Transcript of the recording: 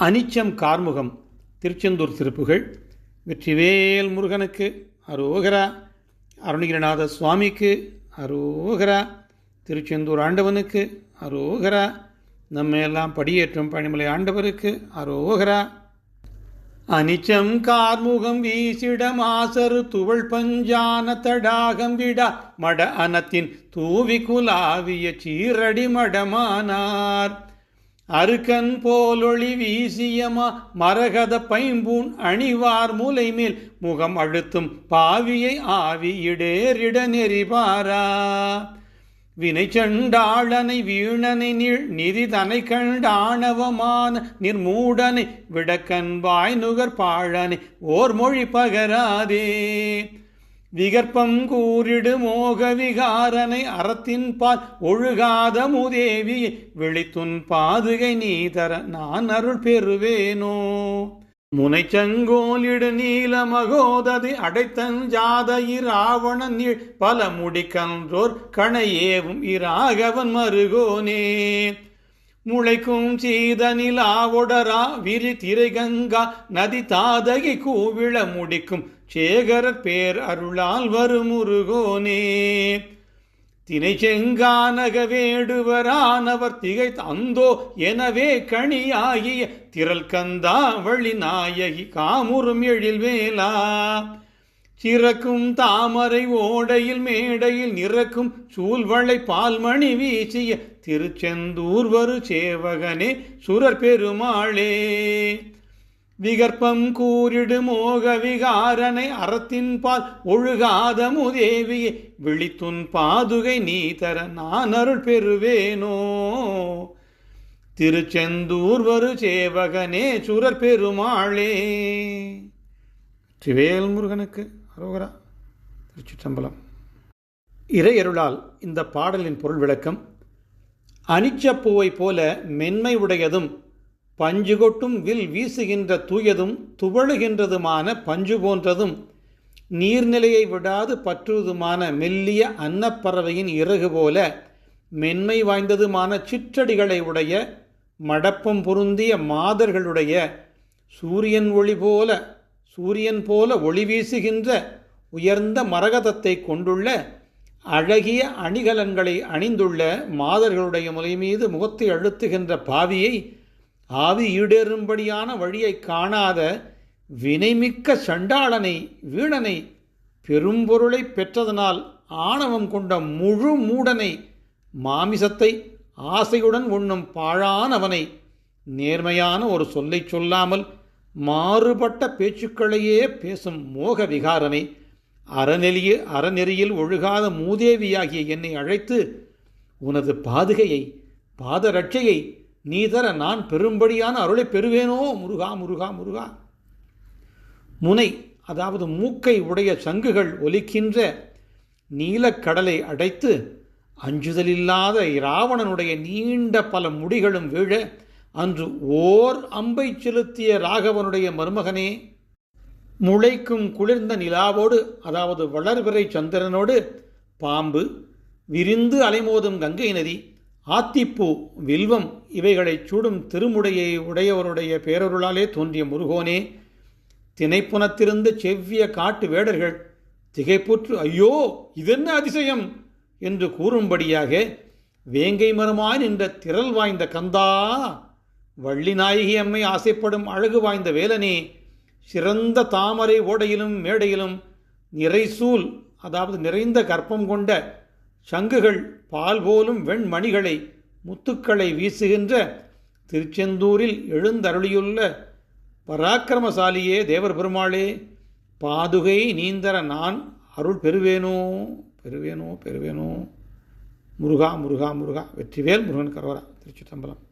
அனிச்சம் கார்முகம் திருச்செந்தூர் திருப்புகள் வெற்றிவேல் முருகனுக்கு அரோகரா அருணகிரிநாத சுவாமிக்கு அரோகரா திருச்செந்தூர் ஆண்டவனுக்கு அரோகரா நம்மையெல்லாம் படியேற்றும் பணிமலை ஆண்டவருக்கு அரோகரா. அனிச்சம் கார்முகம் வீசிடம் ஆசரு துவள் பஞ்சான தடாகம் விடா மட அனத்தின் தூவி குலாவிய சீரடி மடமானார். அருக்கன் போலொளி வீசியமா மரகத பைம்பூன் அணிவார் முலை மேல் முகம் அழுத்தும் பாவியை ஆவி இடேரிட நெறிபாரா. வினை சண்டாளனை வீணனை நீள் நிதி தனை கண்டாணவமான நிர்மூடனை விடக்கன் வாய் நுகர் பாழனை ஓர் மொழி பகராதே. விகற்பம் கூறிடு மோக விகாரனை அறத்தின் பால். ஒழுகாத முதேவி விழித்துன் பாதுகை நீ தர நான் அருள் பெறுவேனோ. முனைச்சங்கோலிடு நீல மகோததி அடைத்தன் ஜாத இராவணன் நீள். பல முடிக்கன்றோர் கணையேவும் இராகவன் மருகோனே. முளைக்கும் சீத நிலாவொடரா விரி திரை கங்கா நதி தாதகி கூவிழ முடிக்கும். சேகரர் பேர் அருளால் வரும் முருகோனே தினை செங்கானக வேடுவரானவர் திகை தந்தோ எனவே கணியாகிய திரள் கந்தா வழி நாயகி காமுறும் எழில் வேலா சிறக்கும் தாமரை ஓடையில் மேடையில் நிறக்கும் சூழ்வளை பால்மணி வீசிய திருச்செந்தூர் வரு சேவகனே சுரர் பெருமாளே. விகற்பம் கூறிடு மோக விகாரனை அறத்தின் பால் ஒழுகாத முதேவியே விழித்துன் பாதுகை நீ தர நான் அருள் பெறுவேனோ? திருச்செந்தூர் வரு சேவகனே சுரர் பெருமாளே. திவேல் முருகனுக்கு அரோகரா திருச்சிற்றம்பலம். இறையருளால் இந்த பாடலின் பொருள் விளக்கம் அனிச்சப்பூவை போல மென்மை உடையதும் பஞ்சு கொட்டும் வில் வீசுகின்ற தூயதும் துவழுகின்றதுமான பஞ்சு போன்றதும் நீர்நிலையை விடாது பற்றுவதுமான மெல்லிய அன்னப்பறவையின் இறகு போல மென்மை வாய்ந்ததுமான சிற்றடிகளை உடைய மடப்பம் பொருந்திய மாதர்களுடைய சூரியன் ஒளி போல சூரியன் போல ஒளி வீசுகின்ற உயர்ந்த மரகதத்தை கொண்டுள்ள அழகிய அணிகலன்களை அணிந்துள்ள மாதர்களுடைய முலை மீது முகத்தை அழுத்துகின்ற பாவியை ஆவி ஈடேறும்படியான வழியை காணாத வினைமிக்க சண்டாளனை வீணனை பெரும்பொருளை பெற்றதனால் ஆணவம் கொண்ட முழு மூடனை மாமிசத்தை ஆசையுடன் உண்ணும் பாழானவனை நேர்மையான ஒரு சொல்லை சொல்லாமல் மாறுபட்ட பேச்சுக்களையே பேசும் மோக விகாரனை அறநெறிய அறநெறியில் ஒழுகாத மூதேவியாகிய என்னை அழைத்து உனது பாதுகையை பாதரட்சையை நீ தர நான் பெரும்படியான அருளை பெறுவேனோ? முருகா முருகா முருகா. முனை அதாவது மூக்கை உடைய சங்குகள் ஒலிக்கின்ற நீலக்கடலை அடைத்து அஞ்சுதலில்லாத இராவணனுடைய நீண்ட பல முடிகளும் வீழ அன்று ஓர் அம்பை செலுத்திய ராகவனுடைய மருமகனே முளைக்கும் குளிர்ந்த நிலாவோடு அதாவது வளர்பிறை சந்திரனோடு பாம்பு விரிந்து அலைமோதும் கங்கை நதி ஆத்திப்பூ வில்வம் இவைகளை சூடும் திருமுடையை உடையவருடைய பேரருளாலே தோன்றிய முருகோனே திணைப்புனத்திருந்து செவ்விய காட்டு வேடர்கள் திகைப்புற்று ஐயோ இதென்ன அதிசயம்? என்று கூறும்படியாக வேங்கை மரமாய் நின்ற திரள் வாய்ந்த கந்தா வள்ளி நாயகி அம்மை ஆசைப்படும் அழகு வாய்ந்த வேலனே சிறந்த தாமரை ஓடையிலும் மேடையிலும் நிறைசூல் அதாவது நிறைந்த கற்பம் கொண்ட சங்குகள் பால் போலும் வெண்மணிகளை முத்துக்களை வீசுகின்ற திருச்செந்தூரில் எழுந்தருளியுள்ள பராக்கிரமசாலியே தேவர் பெருமாளே பாதுகை நீந்தர நான் அருள் பெறுவேனோ? பெறுவேனோ? பெறுவேனோ? முருகா முருகா முருகா. வெற்றிவேல் முருகன் கரோரா திருச்சி தம்பலம்